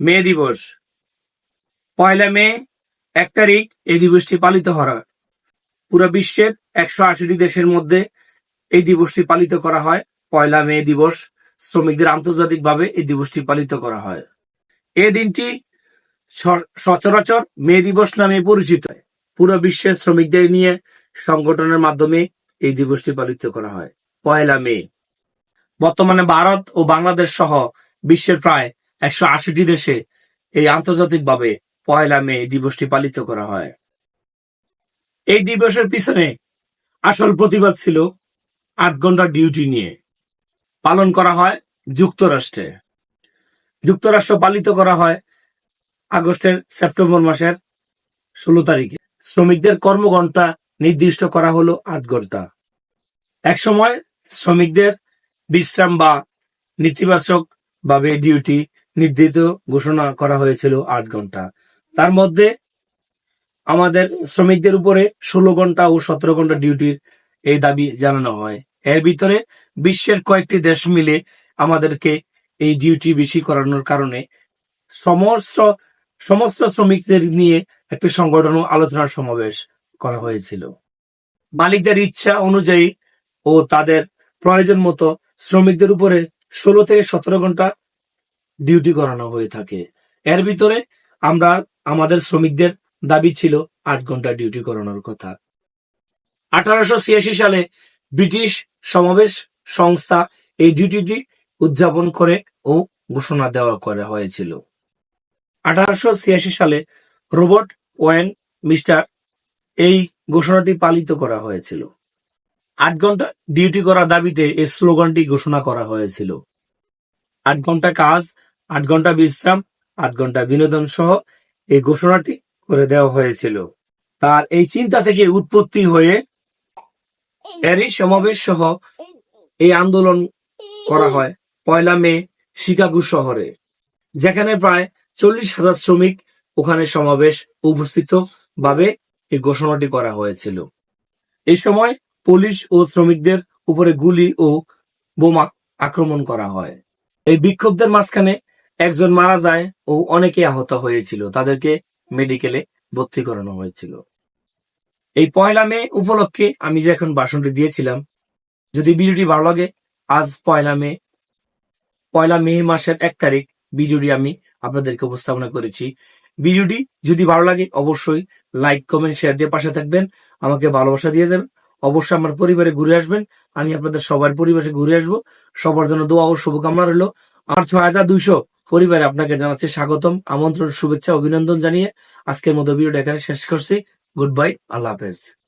মে দিবস। পয়লা মে, এক তারিখ, এই দিবসটি পালিত হয় পুরো বিশ্বের একশো আশিটি দেশের মধ্যে এই দিবসটি পালিত করা হয়। পয়লা মে দিবস, শ্রমিকদের আন্তর্জাতিকভাবে এই দিবসটি পালিত করা হয়। এই দিনটি সচরাচর মে দিবস নামে পরিচিত। পুরো বিশ্বের শ্রমিকদের নিয়ে সংগঠনের মাধ্যমে এই দিবসটি পালিত করা হয়। পয়লা মে। বর্তমানে ভারত ও বাংলাদেশ সহ বিশ্বের প্রায় একশো আশিটি দেশে এই আন্তর্জাতিকভাবে পয়লা মে দিবসটি পালিত করা হয়। এই দিবসের পিছনে আসল প্রতিবাদ ছিল আট ঘণ্টা ডিউটি নিয়ে। পালন করা হয় যুক্তরাষ্ট্রে। যুক্তরাষ্ট্র পালিত করা হয় আগস্টের সেপ্টেম্বর মাসের ষোলো তারিখে। শ্রমিকদের কর্মঘণ্টা নির্দিষ্ট করা হলো আট ঘণ্টা। একসময় শ্রমিকদের বিশ্রাম বা নেতিবাচক ভাবে ডিউটি নির্ধারিত ঘোষণা করা হয়েছিল আট ঘণ্টা। তার মধ্যে আমাদের শ্রমিকদের উপরে ষোলো ঘণ্টা ও সতেরো ঘণ্টা ডিউটির এই দাবি জানানো হয়। এর ভিতরে বিশ্বের কয়েকটি দেশ মিলে আমাদেরকে এই ডিউটি বেশি করানোর কারণে সমস্ত সমস্ত শ্রমিকদের নিয়ে একটি সংগঠন ও আলোচনার সমাবেশ করা হয়েছিল। মালিকদের ইচ্ছা অনুযায়ী ও তাদের প্রয়োজন মতো শ্রমিকদের উপরে ষোলো থেকে সতেরো ঘণ্টা ডিউটি করানো হয়ে থাকে। এর ভিতরে আমরা আমাদের শ্রমিকদের দাবি ছিল আট ঘণ্টা ডিউটি করানোর কথা। আঠারোশো ছিয়াশি সালে ব্রিটিশ সমাবেশ সংস্থা এই ডিউটিটি উদযাপন করে ও ঘোষণা দেওয়া করা হয়েছিল। আঠারোশো ছিয়াশি সালে রোবট ওয়েন মিস্টার এই ঘোষণাটি পালিত করা হয়েছিল। আট ঘণ্টা ডিউটি করার দাবিতে এই স্লোগানটি ঘোষণা করা হয়েছিল। আট ঘণ্টা কাজ, আট ঘণ্টা বিশ্রাম, আট ঘণ্টা বিনোদন সহ এই ঘোষণাটি করে দেওয়া হয়েছিল। তার এই চিন্তা থেকে উৎপত্তি হয়ে এরই সমাবেশ সহ এই আন্দোলন করা হয় পয়লা মে, শিকাগো শহরে, যেখানে প্রায় চল্লিশ হাজার শ্রমিক ওখানে সমাবেশ উপস্থিত ভাবে এই ঘোষণাটি করা হয়েছিল। এই সময় পুলিশ ও শ্রমিকদের উপরে গুলি ও বোমা আক্রমণ করা হয়। এই বিক্ষোভদের মাঝখানে একজন মারা যায় ও অনেকে আহত হয়েছিল। তাদেরকে মেডিকেলে ভর্তি করানো হয়েছিল। এই পয়লা মে উপলক্ষে আমি যে এখন ভাষণটি দিয়েছিলাম, যদি ভিডিওটি ভালো লাগে, আজ পয়লা মে পয়লা মে মাসের এক তারিখ ভিডিওটি আমি আপনাদেরকে উপস্থাপনা করেছি। ভিডিওটি যদি ভালো লাগে, অবশ্যই লাইক কমেন্ট শেয়ার দিয়ে পাশে থাকবেন। আমাকে ভালোবাসা দিয়ে যাবেন। অবশ্যই আমার পরিবারে ঘুরে আসবেন। আমি আপনাদের সবার পরিবেশে ঘুরে আসব। সবার জন্য দোয়া ও শুভকামনা রইল। আমার ছয় হাজার দুইশো পরিবারে আপনাকে জানাচ্ছি স্বাগতম, আমন্ত্রণ, শুভেচ্ছা, অভিনন্দন জানিয়ে আজকের মতো ভিডিওটা এখানে শেষ করছি। গুড বাই, আল্লাহ হাফেজ।